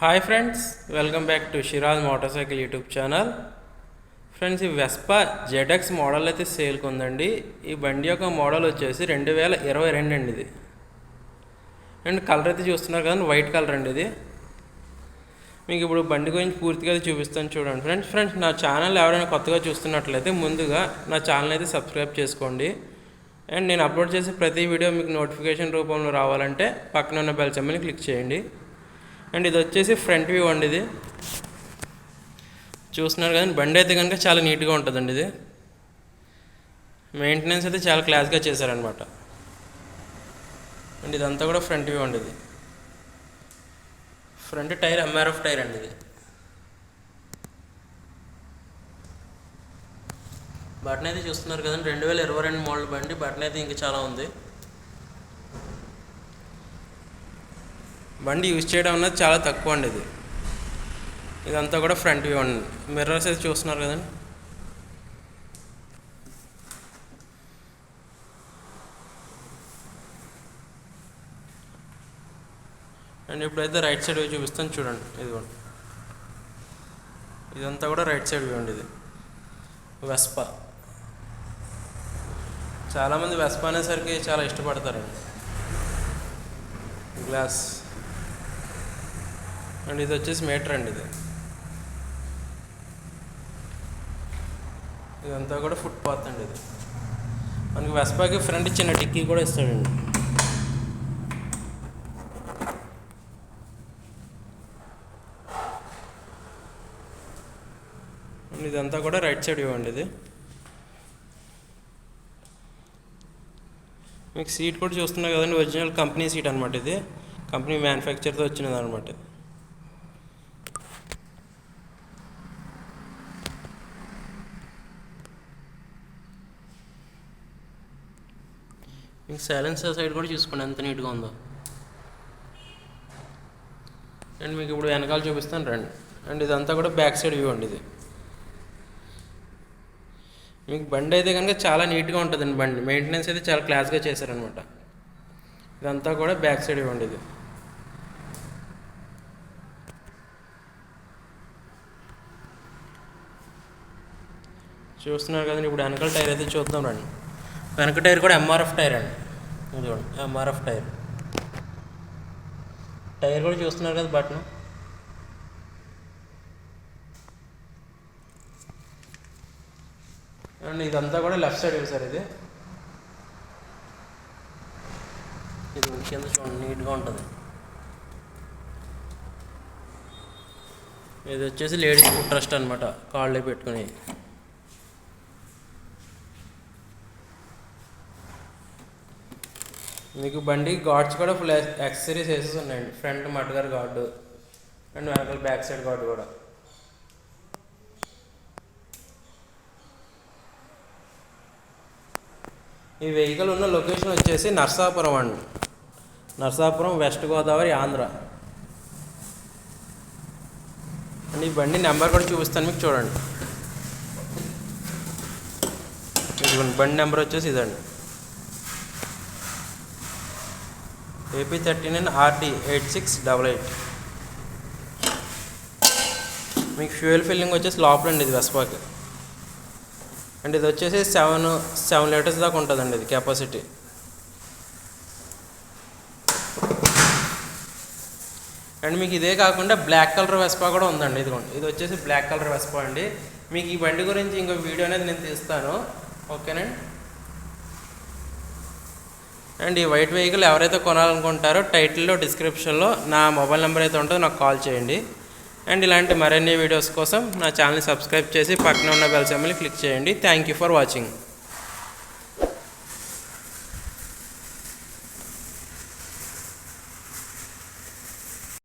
Hi friends welcome back to Shiraj motorcycle YouTube channel friends ఈ Vespa ZX model అయితే సేల్కి ఉందండి ఈ బండి యొక్క మోడల్ వచ్చేసి రెండు వేల ఇరవై రెండు అండి ఇది. అండ్ కలర్ అయితే చూస్తున్నారు కదండి వైట్ కలర్ అండి ఇది. మీకు ఇప్పుడు బండి గురించి పూర్తిగా అయితే చూపిస్తాను చూడండి ఫ్రెండ్స్ ఫ్రెండ్స్ నా ఛానల్ ఎవరైనా కొత్తగా చూస్తున్నట్లయితే ముందుగా నా ఛానల్ అయితే సబ్స్క్రైబ్ చేసుకోండి. అండ్ నేను అప్లోడ్ చేసే ప్రతి వీడియో మీకు నోటిఫికేషన్ రూపంలో రావాలంటే పక్కన ఉన్న బెల్ చెమ్మని క్లిక్ చేయండి. అండ్ ఇది వచ్చేసి ఫ్రంట్ వ్యూ అండి ఇది. చూస్తున్నారు కదండి బండి అయితే కనుక చాలా నీట్గా ఉంటుందండి ఇది. మెయింటెనెన్స్ అయితే చాలా క్లాస్గా చేశారనమాట అండ్ ఇదంతా కూడా ఫ్రంట్ వ్యూ అండి ఇది. ఫ్రంట్ టైర్ ఎంఆర్ఎఫ్ టైర్ అండి ఇది. బటన్ అయితే చూస్తున్నారు కదండి రెండు వేల ఇరవై రెండు మోడల్ బండి. బటన్ అయితే ఇంకా చాలా ఉంది. బండి యూజ్ చేయడం అన్నది చాలా తక్కువ అండి ఇది. ఇదంతా కూడా ఫ్రంట్ వ్యూ అండి. మిర్రర్స్ అయితే చూస్తున్నారు కదండి? అండ్ ఇప్పుడైతే రైట్ సైడ్ వ్యూ చూపిస్తాను చూడండి. ఇదిగోండి. ఇదంతా కూడా రైట్ సైడ్ వ్యూ అండి ఇది. వెస్పా చాలామంది వెస్పా అనేసరికి చాలా ఇష్టపడతారండి. గ్లాస్ అండ్ ఇది వచ్చేసి మీటర్ అండి ఇది. ఇదంతా కూడా ఫుట్ పాత్ అండి ఇది. మనకి వెస్పాకి ఫ్రంట్ చిన్న టిక్కీ కూడా ఇస్తాడండి. అండ్ ఇదంతా కూడా రైట్ సైడ్ ఇవ్వండి ఇది. మీకు సీట్ కూడా చూస్తున్నా కదండి ఒరిజినల్ కంపెనీ సీట్ అనమాట ఇది. కంపెనీ మ్యానుఫ్యాక్చర్తో వచ్చినది అనమాట ఇది మీకు సైలెన్సర్ సైడ్ కూడా చూసుకోండి ఎంత నీట్గా ఉందో. అండ్ మీకు ఇప్పుడు వెనకాల చూపిస్తాను రండి. అండ్ ఇదంతా కూడా బ్యాక్ సైడ్ వ్యూ అండి ఇది. మీకు బండి అయితే కనుక చాలా నీట్గా ఉంటుందండి బండి. మెయింటెనెన్స్ అయితే చాలా క్లాస్గా చేశారనమాట. ఇదంతా కూడా బ్యాక్ సైడ్ ఇవ్వండి ఇది. చూస్తున్నారు కదండి ఇప్పుడు వెనకాల టైర్ అయితే చూద్దాం రండి. వెనక టైర్ కూడా ఎంఆర్ఎఫ్ టైర్ అండి. చూడండి ఎంఆర్ఎఫ్ టైర్. టైర్ కూడా చూస్తున్నారు కదా బటన్. అండ్ ఇదంతా కూడా లెఫ్ట్ సైడ్ సార్ ఇది. ఇది కింద చూడండి నీట్గా ఉంటుంది. ఇది వచ్చేసి లేడీస్ ఫుడ్ ట్రస్ట్ అనమాట కాళ్ళే పెట్టుకుని. మీకు బండి గార్డ్స్ కూడా ఫుల్ యాక్సెసరీస్ వేసేసి ఉన్నాయండి. ఫ్రంట్ మడ్గార్ గార్డు అండ్ వెనకాల బ్యాక్ సైడ్ గార్డు కూడా. ఈ వెహికల్ ఉన్న లొకేషన్ వచ్చేసి నర్సాపురం అండి. నర్సాపురం వెస్ట్ గోదావరి ఆంధ్ర. అండ్ ఈ బండి నెంబర్ కూడా చూపిస్తాను మీకు చూడండి. ఇదిగోండి బండి నెంబర్ వచ్చేసి ఇదండి. AP thirty nine RD eight six double eight మీకు ఫ్యూయల్ ఫిల్లింగ్ వచ్చేసి లోపల అండి ఇది వెస్పాక్. అండ్ ఇది వచ్చేసి సెవెన్ సెవెన్ లీటర్స్ దాకా ఉంటుందండి ఇది కెపాసిటీ అండ్ మీకు ఇదే కాకుండా బ్లాక్ కలర్ వెస్పా కూడా ఉందండి ఇదిగోండి. ఇది వచ్చేసి బ్లాక్ కలర్ వెస్పా అండి. మీకు ఈ బండి గురించి ఇంకో వీడియో అనేది నేను తీస్తాను. ఓకేనండి? అండ్ ఈ వైట్ వెహికల్ ఎవరైతే కొనాలనుకుంటారో టైటిల్లో డిస్క్రిప్షన్లో నా మొబైల్ నెంబర్ అయితే ఉంటుందో నాకు కాల్ చేయండి. అండ్ ఇలాంటి మరిన్ని వీడియోస్ కోసం నా ఛానల్ని సబ్స్క్రైబ్ చేసి పక్కన ఉన్న బెల్ సెంబల్ని క్లిక్ చేయండి. Thank you for watching